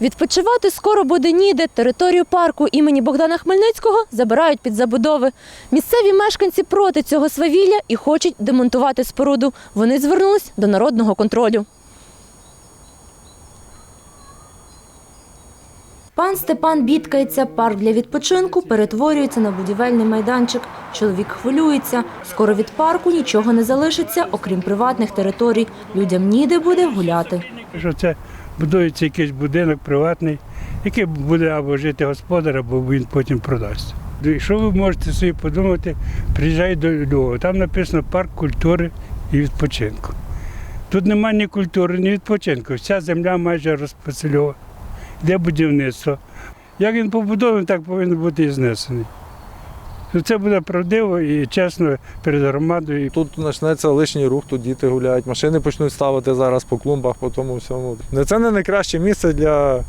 Відпочивати скоро буде ніде. Територію парку імені Богдана Хмельницького забирають під забудови. Місцеві мешканці проти цього свавілля і хочуть демонтувати споруду. Вони звернулись до народного контролю. Пан Степан бідкається, парк для відпочинку перетворюється на будівельний майданчик. Чоловік хвилюється. Скоро від парку нічого не залишиться, окрім приватних територій. Людям ніде буде гуляти. що це будується якийсь будинок приватний, який буде або жити господар, або він потім продасть. І що ви можете собі подумати, приїжджай до Львова, там написано парк культури і відпочинку. Тут немає ні культури, ні відпочинку. Вся земля майже розпосельова. Де будівництво. Як він побудований, так повинен бути і знесений. Це буде правдиво і чесно перед громадою. Тут почнеться лишній рух, тут діти гуляють, машини почнуть ставити зараз по клумбах, по тому всьому. Це не найкраще місце для,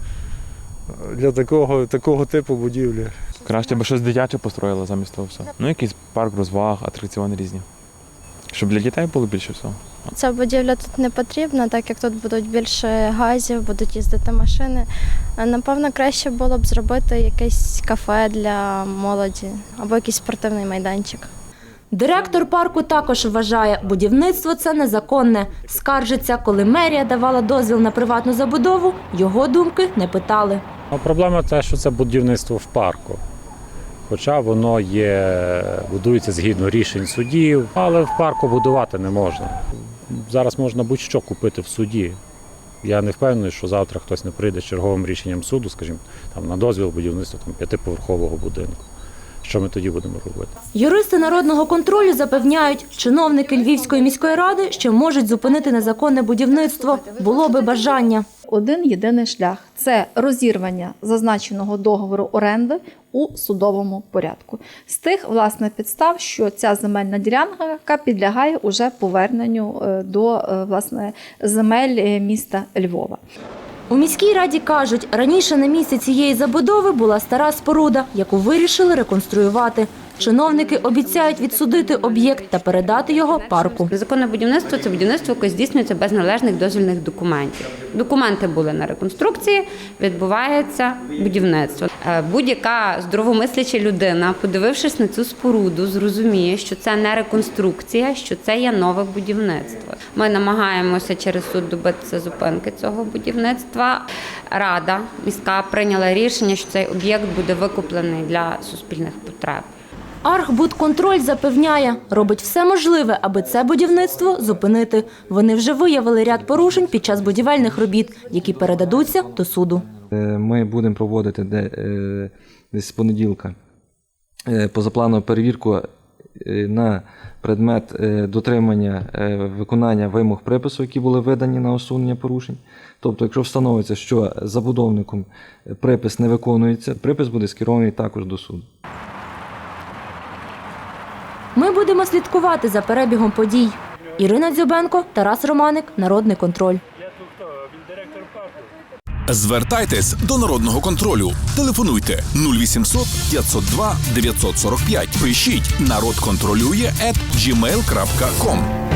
для такого, такого типу будівлі. Краще би щось дитяче построїли замість того все. Ну, якийсь парк розваг, атракціони різні. Щоб для дітей було більше всього. Ця будівля тут не потрібна, так як тут будуть більше газів, будуть їздити машини. Напевно, краще було б зробити якесь кафе для молоді або якийсь спортивний майданчик. Директор парку також вважає, будівництво це незаконне. Скаржиться, коли мерія давала дозвіл на приватну забудову, його думки не питали. Проблема те, що це будівництво в парку. Хоча воно є, будується згідно рішень судів, але в парку будувати не можна. Зараз можна будь-що купити в суді. Я не впевнений, що завтра хтось не прийде з черговим рішенням суду, скажімо, там на дозвіл будівництва там, п'ятиповерхового будинку. Що ми тоді будемо робити? Юристи народного контролю запевняють, чиновники Львівської міської ради, що можуть зупинити незаконне будівництво, було би бажання. один єдиний шлях це розірвання зазначеного договору оренди у судовому порядку. З тих власне підстав, що ця земельна ділянка підлягає уже поверненню е, до е, власне земель е, міста Львова. У міській раді кажуть, раніше на місці цієї забудови була стара споруда, яку вирішили реконструювати. Чиновники обіцяють відсудити об'єкт та передати його парку. Незаконне будівництво це будівництво, яке здійснюється без належних дозвільних документів. Документи були на реконструкції, відбувається будівництво. Е, Будь-яка здоровомисляча людина, подивившись на цю споруду, зрозуміє, що це не реконструкція, що це є нове будівництво. Ми намагаємося через суд добитися зупинки цього будівництва. Рада міська прийняла рішення, що цей об'єкт буде викуплений для суспільних потреб. Архбудконтроль запевняє, робить все можливе, аби це будівництво зупинити. Вони вже виявили ряд порушень під час будівельних робіт, які передадуться до суду. Е, Ми будемо проводити е, десь з понеділка е, позапланову перевірку на предмет дотримання виконання вимог припису, які були видані на усунення порушень. Тобто, якщо встановиться, що забудовником припис не виконується, припис буде скерований також до суду. Ми будемо слідкувати за перебігом подій. Ірина Дзюбенко, Тарас Романик, Народний контроль. Звертайтесь до народного контролю. Телефонуйте 0800 502 945. Пишіть народ контролює at gmail.com.